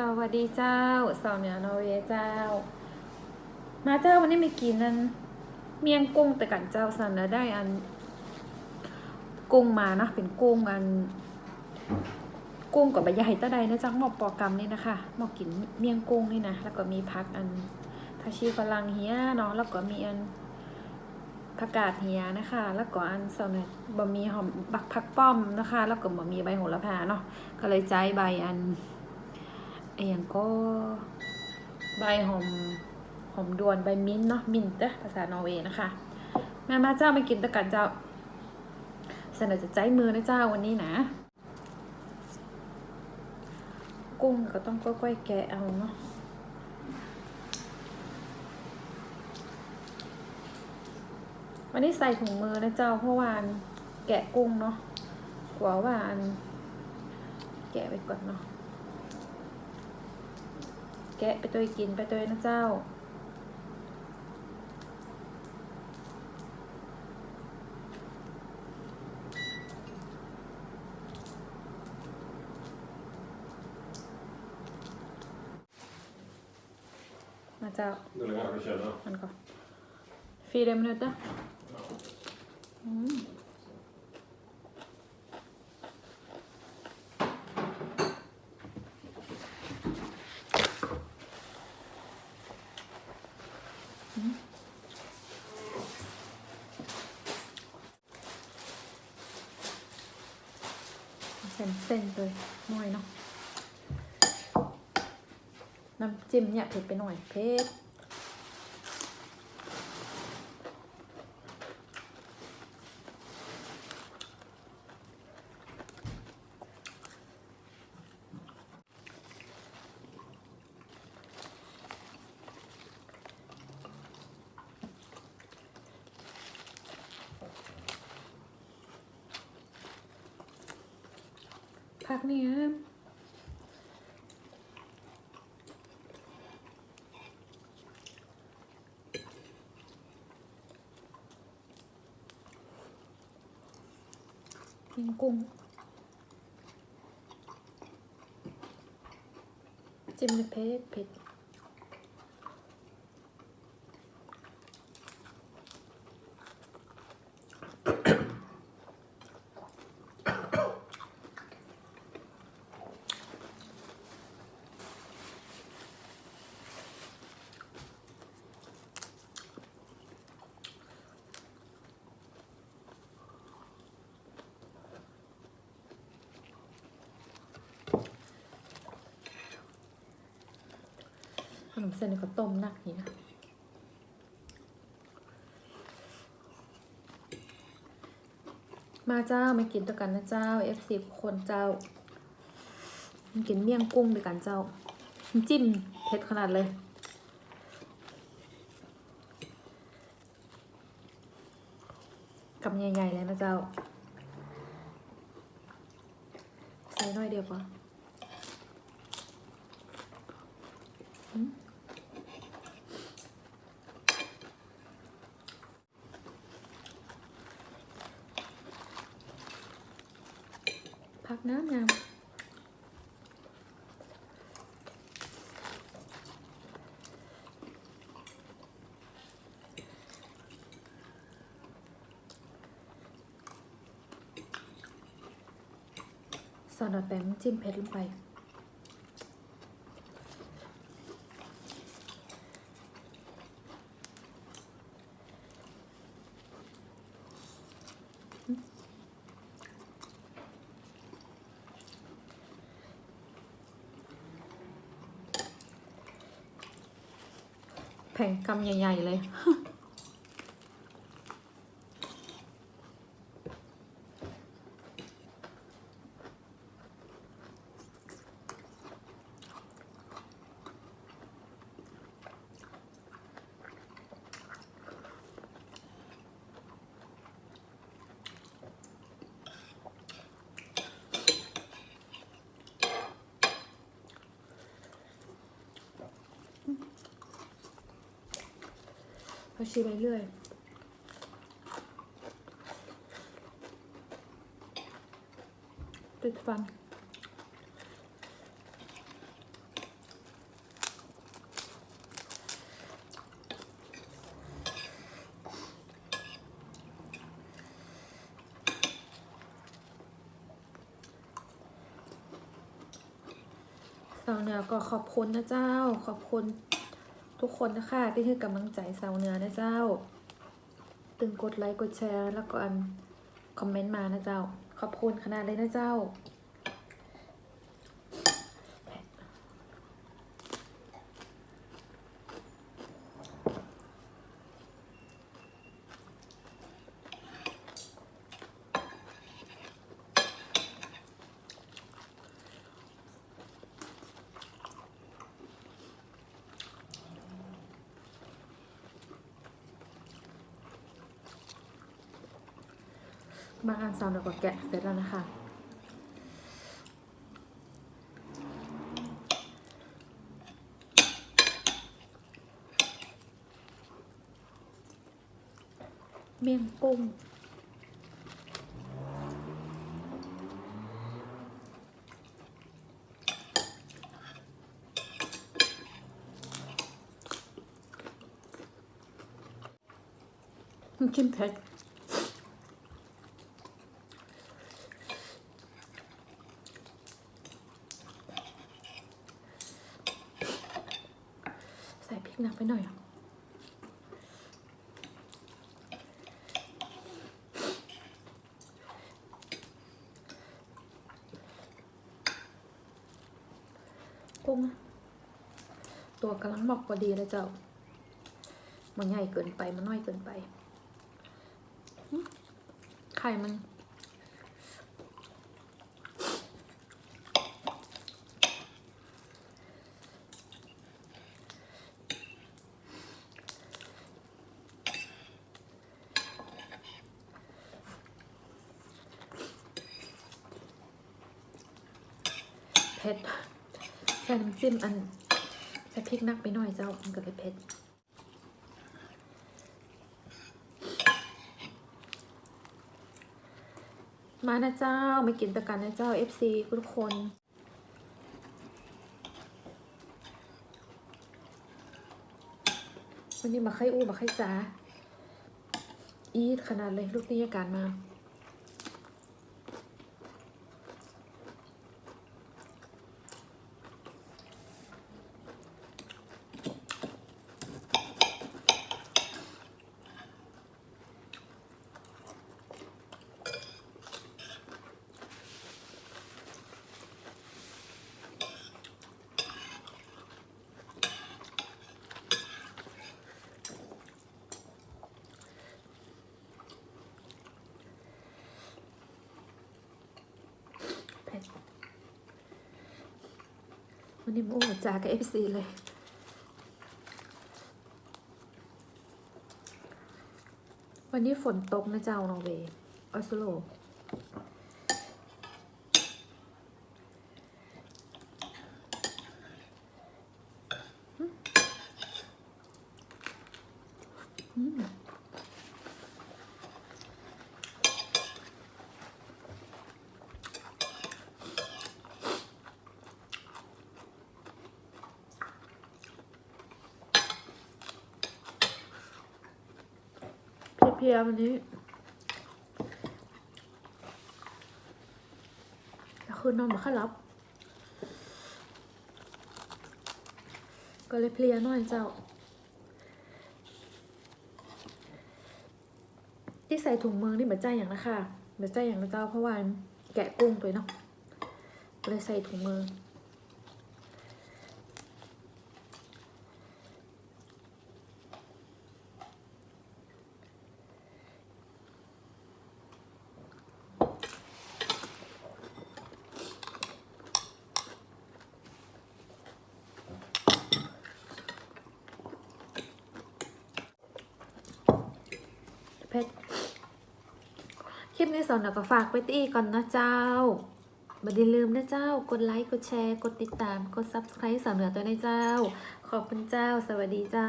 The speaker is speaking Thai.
สวัสดีเจ้า สาวเหนือนอร์เวย์เจ้า มาเจ้าวันนี้ไม่กินนั่นเมียงกุ้งแต่กันเจ้าสันแล้วได้อัน กุ้งมานะเป็นกุ้งอัน กุ้งกับใบใหญ่ตะใดนะจ๊ะหมอกปอกรรมนี่นะคะหมอกกินเมี่ยงกุ้งนี่นะแล้วก็มีพักอันผัชีฝรั่งเฮียเนาะแล้วก็มีอันผักกาดเฮียนะคะ แล้วก็อันสาวเนี่ยบะหมี่หอมบักผักป้อมนะคะ แล้วก็บะหมี่ใบโหระพาเนาะก็เลยใจใบอัน ไอ้หยังก็ใบหอมหอมดวนใบมิ้นท์เนาะมิ้นเด้ภาษานอร์เวย์นะคะ แม่มาเจ้าไม่กินตะกันเจ้าเสนอจะใจมือนะเจ้าวันนี้นะ กุ้งก็ต้องค่อยๆแกะเอาเนาะวันนี้ใส่ถุงมือนะเจ้าเพราะว่านแกะกุ้งเนาะกลัวว่าแกะไปก่อนเนาะ แกะไปตัวกินไปตัวนะเจ้า มาเจ้า Hur länge har vi kört då? มันก่อน fyra minuter mm. อืม เส้นเส้นเลยหน่อยเนาะน้ำจิ้มเนี่ยเผ็ดไปหน่อยเผ็ด พักเนี่ยกินกุ้งจิ้มด้วยเผ็ดเผ็ด เส้นก็ต้มหนักนี่นะมาเจ้ามากินด้วยกันนะเจ้า F10 คนเจ้ามากินเมี่ยงกุ้งด้วยกันเจ้า จิ้มเผ็ดขนาดเลยกำใหญ่ๆเลยนะเจ้า ใส่น้อยเดียวปะอื มพักน้ำน้ำสอนดแป้งจิ้มเผ็ดลงไป แผงกำใหญ่ ๆ เลย เราชิมไปเรื่อยติดฟันราเนี่ยก็ขอบคุณนะเจ้า ขอบคุณ ทุกคนนะคะที่ให้กำลังใจสาวเนื้อนะเจ้า ตึงกดไลค์กดแชร์ แล้วก็อันคอมเมนต์มานะเจ้า ขอบคุณขนาดเลยนะเจ้า บางอันซาวแล้วก็แกะเสร็จแล้วนะคะ เมี่ยงกุ้งกินเผ็ด ใส่พริก หนักไปหน่อยอะกุ้งตัวกำลังบอกพอดีเลยเจ้า มันใหญ่เกินไป มันน้อยเกินไป ไข่มัน ผ็ดใส่น้ำจิ้มอันใส่พริกนักไปหน่อยเจ้ามันก็เลยเผ็ดมานะเจ้ามากินตะกันนะเจ้า FC ทุกคนวันนี้มาไข่อู้มาไข่จ้าอีดขนาดเลยลูกนี้อาการมา วันนี้โอ้จากับเอฟซีเลย วันนี้ฝนตกนะเจ้านอร์เวย์ออสโลอืม เพลียๆวันนี้คือนอนมาค่อยรับ ก็เลยเพลียหน่อยเจ้า ที่ใส่ถุงมือนี่เหมือนใจอย่างนะคะเหมือนใจอย่างนะเจ้าเพราะว่าแกะกุ้งไปเนาะก็เลยใส่ถุงมือ เพชร คลิปนี้สอนแล้วก็ฝากไปตีก่อนนะเจ้าไม่ได้ลืมนะเจ้า กดไลค์ กดแชร์ กดติดตาม กด subscribe สาวเหนือตัวในเจ้า ขอบคุณเจ้า สวัสดีเจ้า